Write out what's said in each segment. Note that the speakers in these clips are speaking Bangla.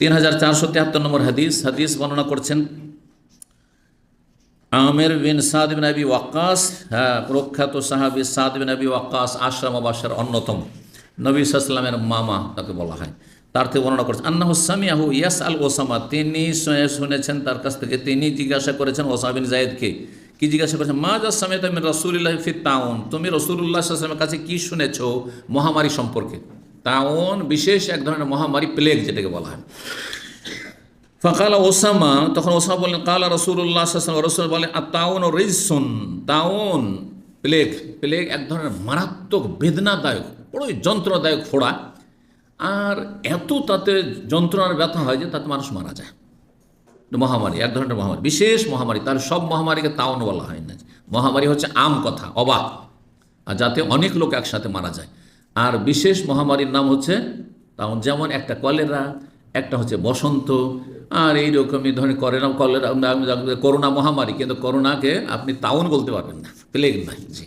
তিন হাজার চারশো তিয়াত্তর নম্বর হাদিস হাদিস বর্ণনা করছেন আমের বিন সাদ বিন আবি ওয়াক্কাস। হ্যাঁ প্রখ্যাত সাহাবি সাদ বিন আবি ওয়াক্কাস আশরাম বাসার অন্যতম। নবী সাল্লামের মামা তাকে বলা হয়। তার থেকে বর্ণনা করছেন আন্না হুসামিয়াহু ইয়াস আল ওসামা। তিনি শুনেছেন তার কাছ থেকে, তিনি জিজ্ঞাসা করেছেন ওসামা বিন জায়েদকে। কি জিজ্ঞাসা করেছেন? মা যা আমি রসুল্লাহ ফি তাউন। তুমি রসুল্লাহ সাল্লামের কাছে কি শুনেছো মহামারী সম্পর্কে? তাউন বিশেষ এক ধরনের মহামারী প্লেগ যেটাকে বলা হয়। ফকালা ওসামা, তখন ওসামা বললেন, কালা রসুল্লাহ রসুল বলেন আর তাউন রিজসুন। তাউন প্লেগ প্লেগ এক ধরনের মারাত্মক, বেদনাদায়ক বড়ই যন্ত্রণাদায়ক ফোড়া। আর এত তাতে যন্ত্রণার ব্যথা হয় যে তাতে মানুষ মারা যায়। মহামারী, এক ধরনের মহামারী, বিশেষ মহামারী। তার সব মহামারীকে তাউন বলা হয় না। মহামারী হচ্ছে আম কথা, অবাক। আর যাতে অনেক লোক একসাথে মারা যায়। আর বিশেষ মহামারীর নাম হচ্ছে যেমন একটা কলেরা, একটা হচ্ছে বসন্ত, আর এইরকমই ধরনের করেনা কলেরা করোনা মহামারী, কিন্তু করোনাকে আপনি তাউন বলতে পারবেন না প্লেগ নাই জি,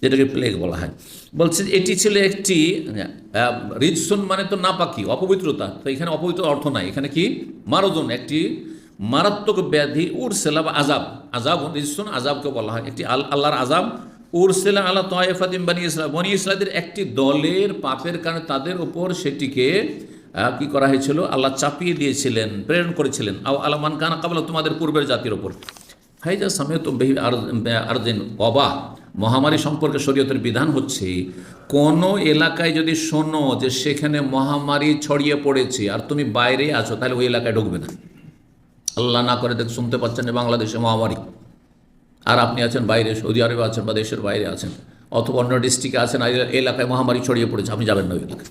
যেটাকে প্লেগ বলা হয়। বলছে এটি ছিল একটি রিজসুন মানে তো নাপাকি, অপবিত্রতা, তো এখানে অপবিত্র অর্থ নাই, এখানে কি? মারজন, একটি মারাত্মক ব্যাধি উরসেলা বা আজাব আজাব রিজসুন আজাবকে বলা হয়, একটি আল, আল্লাহর আজাব উরসেলা আল্লাহ তয়েফাতিম বানি ইসলাম বনি ইসলাদের একটি দলের পাপের কারণে তাদের উপর সেটিকে কি করা হয়েছিল? আল্লাহ চাপিয়ে দিয়েছিলেন, প্রেরণ করেছিলেন। আও আলমান কানা কাবলা, তোমাদের পূর্বের জাতির ওপর হাইজা সামেত বেহি আরদিন অবা মহামারী সম্পর্কে শরীয়তের বিধান হচ্ছে, কোন এলাকায় যদি শোনো যে সেখানে মহামারী ছড়িয়ে পড়েছে, আর তুমি বাইরে আছো, তাহলে ওই এলাকায় ঢুকবে না। আল্লাহ না করে দেখ শুনতে পাচ্ছেন যে বাংলাদেশে মহামারী। আর আপনি আছেন বাইরে, সৌদি আরবে আছেন বা দেশের বাইরে আছেন, অথবা অন্য ডিস্ট্রিক্টে আছেন এলাকায় মহামারী ছড়িয়ে পড়েছে, আপনি যাবেন না ওই এলাকায়।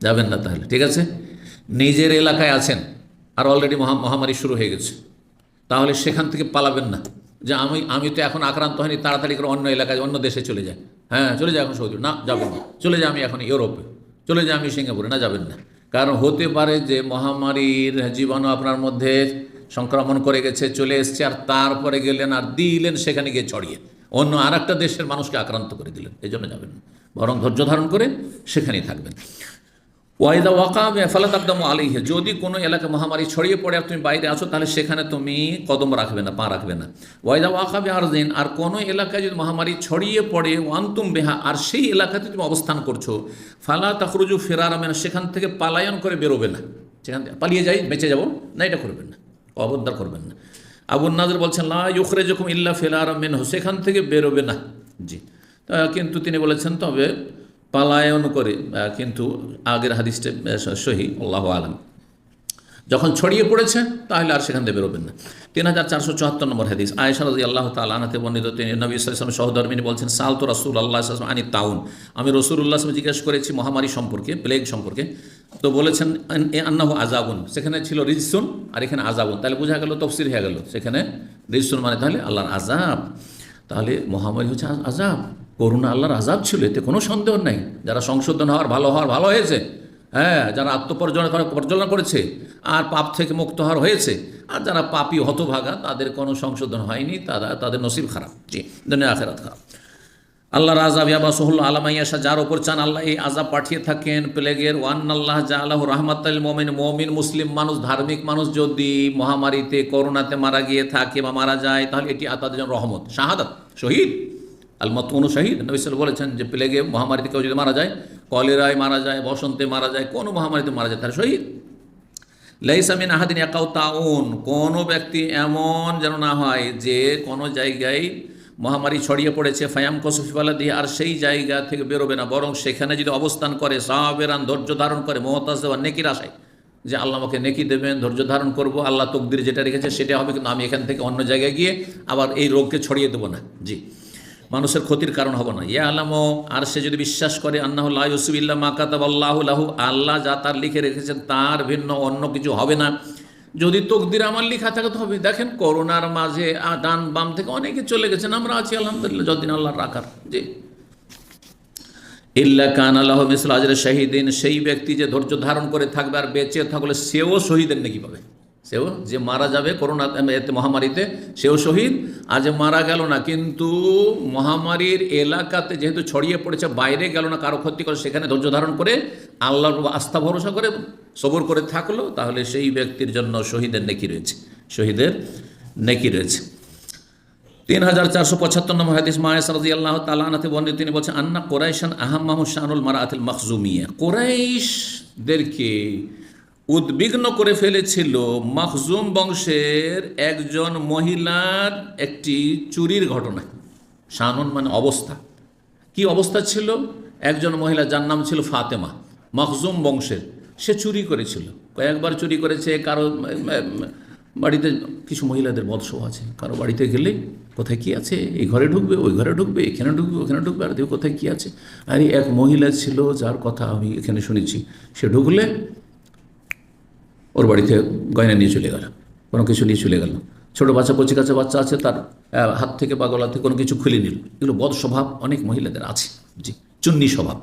যাবেন না তাহলে, ঠিক আছে? নিজের এলাকায় আছেন, আর অলরেডি মহা মহামারী শুরু হয়ে গেছে। তাহলে সেখান থেকে পালাবেন না। যে আমি আমি তো এখন আক্রান্ত হয়নি, তাড়াতাড়ি করে অন্য এলাকায়, অন্য দেশে চলে যায় হ্যাঁ চলে যায় এখন সৌদি না যাবেন না। চলে যাই আমি এখন ইউরোপে। চলে যাই আমি সিঙ্গাপুরে, না, যাবেন না। কারণ হতে পারে যে মহামারীর জীবাণু আপনার মধ্যে সংক্রমণ করে গেছে, চলে এসছে, আর তারপরে গেলেন আর দিলেন সেখানে গিয়ে ছড়িয়ে। অন্য আর একটা দেশের মানুষকে আক্রান্ত করে দিলেন, এই জন্য যাবেন বরং ধৈর্য ধারণ করে সেখানেই থাকবেন। ওয়াইদা ওয়াকাবে ফালাত আকদাম আলিহে যদি কোনো এলাকা মহামারী ছড়িয়ে পড়ে আর তুমি বাইরে আছো, তাহলে সেখানে তুমি কদম রাখবে না, পা রাখবে না। ওয়াইদা ওয়াকাবে আর দিন আর কোনো এলাকায় যদি মহামারী ছড়িয়ে পড়ে, ওয়ান্তুম বেহা, আর সেই এলাকাতে তুমি অবস্থান করছ, ফালা তাকরুজু ফেরার আমেনা সেখান থেকে পালায়ন করে বেরোবে না। সেখান থেকে পালিয়ে যাই, বেঁচে যাব না, এটা করবেন না। অবদ্ধার করবেন না। আবুল নাজর বলছেন, লা ইউখরে যখন ইল্লা ফেলার মেন হো সেখান থেকে বেরোবে না। জি। কিন্তু তিনি বলেছেন, তবে পালায়ন করে। কিন্তু আগের হাদিসটা সহি, আল্লাহ আলম। যখন ছড়িয়ে পড়েছে, তাহলে আর সেখান থেকে বেরোবেন না। তিন হাজার চারশো চুয়াত্তর নম্বর হাদিস, আয়েশা রাজি আল্লাহ তালানাতে বর্ণিত, তিনি নবী ইসলাম সহধর্মিনী বলছেন সাল তো রাসুল আল্লাহ ইসলাম আনি তাউন। আমি রসুল্লাহ আসলাম জিজ্ঞেস করেছি, মহামারী সম্পর্কে প্লেগ সম্পর্কে? তো বলেছেন এ আন্নাহ আজাবুন সেখানে ছিল রিজসুন আর এখানে আজাবুন তাহলে বোঝা গেল, তফসির হয়ে গেল। সেখানে রিজসুন মানে তাহলে আল্লাহর আজাব তাহলে মহামারী হচ্ছে আজাব করুণা আল্লাহর আজাব ছিল, এতে কোনো সন্দেহ নেই। যারা সংশোধন হওয়ার, ভালো হওয়ার, ভালো হয়েছে হ্যাঁ যারা আত্মপর্যনা করা পর্যালোচনা করেছে আর পাপ থেকে মুক্ত হওয়ার হয়েছে, আর যারা পাপি হতভাগা, তাদের কোনো সংশোধন হয়নি, তারা তাদের নসিব খারাপ। জি, দুনিয়া আখেরাত খারাপ। আল্লাহর আজাব ইয়াবা সহুল আলামাইয়াশা যার ওপর চান আল্লাহ এই আজাব পাঠিয়ে থাকেন প্লেগের ওয়ান আল্লাহ যা আল্লাহ রহমাতাল মোমিন, মমিন, মুসলিম মানুষ, ধার্মিক মানুষ যদি মহামারীতে, করোনাতে মারা গিয়ে থাকে বা মারা যায়, তাহলে এটি তাদের জন্য রহমত, শাহাদাত, শহীদ। আল মতমনু শহীদ নবিসাল বলেছেন যে প্লেগে মহামারীতে কেউ যদি মারা যায়, কলেরায় মারা যায়, বসন্তে মারা যায়, কোনো মহামারীতে মারা যায়, তার শহীদ। লাইসামিন আহাদিন একাউ তাউন। কোনো ব্যক্তি এমন যেন না হয় যে কোনো জায়গায় মহামারী ছড়িয়ে পড়েছে, ফায়াম কসফিফালা দিয়ে আর সেই জায়গা থেকে বেরোবে না। বরং সেখানে যদি অবস্থান করে, সাহাবেরান ধৈর্য ধারণ করে, মহতাজ দেওয়া নেকির আশায় যে আল্লাহ আমাকে নেকি দেবেন, ধৈর্য ধারণ করব, আল্লাহ তকদির যেটা রেখেছে সেটা হবে, কিন্তু আমি এখান থেকে অন্য জায়গায় গিয়ে আবার এই রোগকে ছড়িয়ে দেবো না। জি। মানুষের ক্ষতির কারণ হব না। ইয়া আলামো আর সে যদি বিশ্বাস করে, আন্নাহ ইউসুবিল্লা মাকাতাব আল্লাহ লাহু, আল্লাহ যা তার লিখে রেখেছেন তার ভিন্ন অন্য কিছু হবে না। যদি তকদির আমার লিখা থাকে তো হবে। দেখেন করোনার মাঝে ডান বাম থেকে অনেকে চলে গেছেন, আমরা আছি আলহামদুলিল্লাহ, যতদিন আল্লাহ রাখার। জি। ইল্লা কান আল্লাহ মিসল আজরে শাহিদিন, সেই ব্যক্তি যে ধৈর্য ধারণ করে থাকবে আর বেঁচে থাকলে সেও শহীদের নাকি পাবে। সেও যে মারা যাবে করোনা এতে মহামারীতে, সেও শহীদ। আজ মারা গেল না, কিন্তু মহামারীর এলাকাতে যেহেতু ছড়িয়ে পড়েছে, বাইরে গেল না, কারও ক্ষতি করে, সেখানে ধৈর্য ধারণ করে আল্লাহর আস্থা, ভরসা করে, সবর করে থাকল, তাহলে সেই ব্যক্তির জন্য শহীদের নেকি রয়েছে। শহীদের নেকি রয়েছে। তিন হাজার চারশো পঁচাত্তর নম্বর হাদিস মায়েস রাজি আল্লাহ তালানাতে বর্ণিত, তিনি বলছেন, আন্না কোরাইশান আহাম্মাহ মারা আতিল মখজুমিয়া। কোরাইশদেরকে উদ্বিগ্ন করে ফেলেছিল মখজুম বংশের একজন মহিলার একটি চুরির ঘটনা। শাহনুন মানে অবস্থা। কি অবস্থা ছিল? একজন মহিলা যার নাম ছিল ফাতেমা, মখজুম বংশের। সে চুরি করেছিল। কয়েকবার চুরি করেছে, কারও বাড়িতে কিছু মহিলাদের বৎসব আছে। কারও বাড়িতে গেলে কোথায় কি আছে? এই ঘরে ঢুকবে, ওই ঘরে ঢুকবে, এখানে ঢুকবে, ওখানে ঢুকবে, আর দেখো কোথায় কি আছে। আর, এক মহিলা ছিল, যার কথা আমি এখানে শুনেছি। সে ঢুকলে ওর বাড়িতে গয়না নিয়ে চলে গেল, কোনো কিছু নিয়ে চলে গেল। ছোটো বাচ্চা, কচি কাছে বাচ্চা আছে, তার হাত থেকে বা গলা থেকে কোনো কিছু খুলে নিল। এগুলো বদ স্বভাব, অনেক মহিলাদের আছে। জি, চুন্নি স্বভাব।